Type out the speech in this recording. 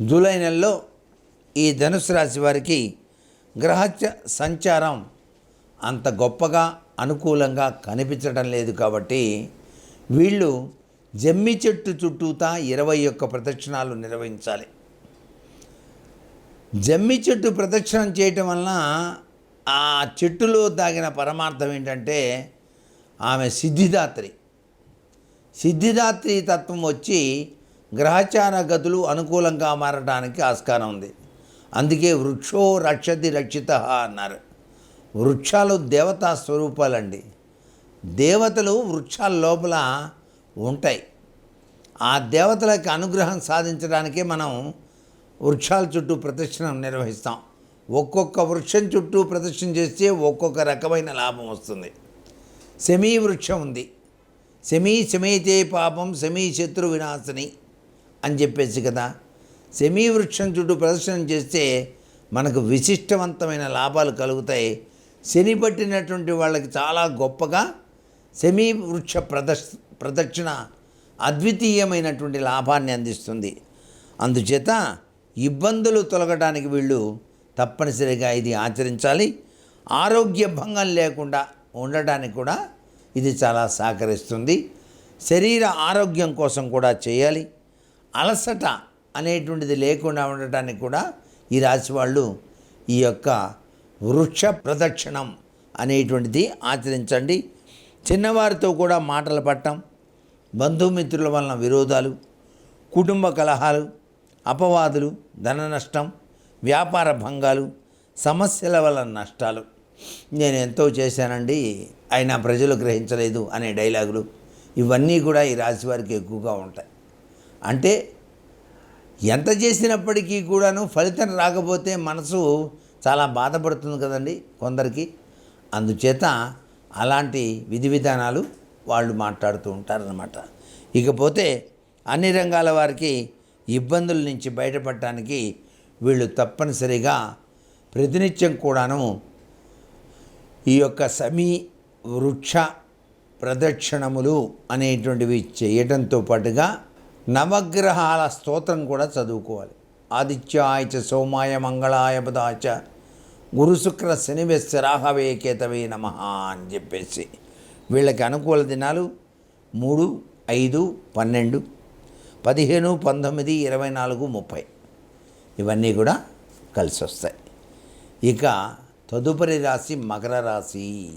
July నెలలో ఈ ధనుసు రాశి వారికి గ్రహ సంచారం అంత గొప్పగా అనుకూలంగా కనిపించడం లేదు కాబట్టి వీళ్ళు జమ్మి చెట్టు చుట్టూతా ఇరవై ఒక్క ప్రదక్షిణాలు నిర్వహించాలి. జమ్మి చెట్టు ప్రదక్షిణం చేయటం వలన ఆ చెట్టులో దాగిన పరమార్థం ఏంటంటే ఆమె సిద్ధిదాత్రి. సిద్ధిదాత్రి తత్వం వచ్చి గ్రహచార గతులు అనుకూలంగా మారడానికి ఆస్కారం ఉంది. అందుకే వృక్షో రక్షతి రక్షిత అన్నారు. వృక్షాలు దేవతా స్వరూపాలండి. దేవతలు వృక్షాల లోపల ఉంటాయి. ఆ దేవతలకు అనుగ్రహం సాధించడానికే మనం వృక్షాల చుట్టూ ప్రదక్షిణం నిర్వహిస్తాం. ఒక్కొక్క వృక్షం చుట్టూ ప్రదక్షిణ చేస్తే ఒక్కొక్క రకమైన లాభం వస్తుంది. సెమీ వృక్షం ఉంది. సెమీ శమీతే పాపం సెమీ శత్రు వినాశని. అని చెప్పేసి కదా. సెమీ వృక్షం చుట్టూ ప్రదర్శన చేస్తే మనకు విశిష్టవంతమైన లాభాలు కలుగుతాయి. శని పట్టినటువంటి వాళ్ళకి చాలా గొప్పగా సెమీ వృక్ష ప్రదర్శ ప్రదక్షిణ అద్వితీయమైనటువంటి లాభాన్ని అందిస్తుంది. అందుచేత ఇబ్బందులు తొలగడానికి వీళ్ళు తప్పనిసరిగా ఇది ఆచరించాలి. ఆరోగ్య భంగం లేకుండా ఉండటానికి కూడా ఇది చాలా సహకరిస్తుంది. శరీర ఆరోగ్యం కోసం కూడా చేయాలి. అలసట అనేటువంటిది లేకుండా ఉండటానికి కూడా ఈ రాశి వాళ్ళు ఈ యొక్క వృక్ష ప్రదక్షిణం అనేటువంటిది ఆచరించండి. చిన్నవారితో కూడా మాటలు పట్టం బంధుమిత్రుల వలన విరోధాలు కుటుంబ కలహాలు అపవాదులు ధన నష్టం వ్యాపార భంగాలు సమస్యల వల్ల నష్టాలు. నేను ఎంతో చేశానండి అయినా ప్రజలు గ్రహించలేదు అనే డైలాగులు. ఇవన్నీ కూడా ఈ రాశి వారికి ఎక్కువగా ఉంటాయి. అంటే ఎంత చేసినప్పటికీ కూడాను ఫలితం రాకపోతే మనసు చాలా బాధపడుతుంది కదండి కొందరికి. అందుచేత అలాంటి విధి విధానాలు వాళ్ళు మాట్లాడుతూ ఉంటారనమాట ఇకపోతే అన్ని రంగాల వారికి ఇబ్బందుల నుంచి బయటపడటానికి వీళ్ళు తప్పనిసరిగా ప్రతినిత్యం కూడాను ఈ యొక్క సమీ వృక్ష ప్రదక్షిణములు అనేటువంటివి చేయటంతో పాటుగా నవగ్రహాల స్తోత్రం కూడా చదువుకోవాలి. ఆదిత్యాయ చ సోమాయ మంగళాయ బుధాచ గురు శుక్ర శనివెస్స రాహవే కేతవే నమ అని చెప్పేసి వీళ్ళకి అనుకూల దినాలు మూడు ఐదు పన్నెండు పదిహేను పంతొమ్మిది ఇరవై నాలుగు ముప్పై. ఇవన్నీ కూడా కలిసి వస్తాయి ఇక తదుపరి రాశి మకర రాశి.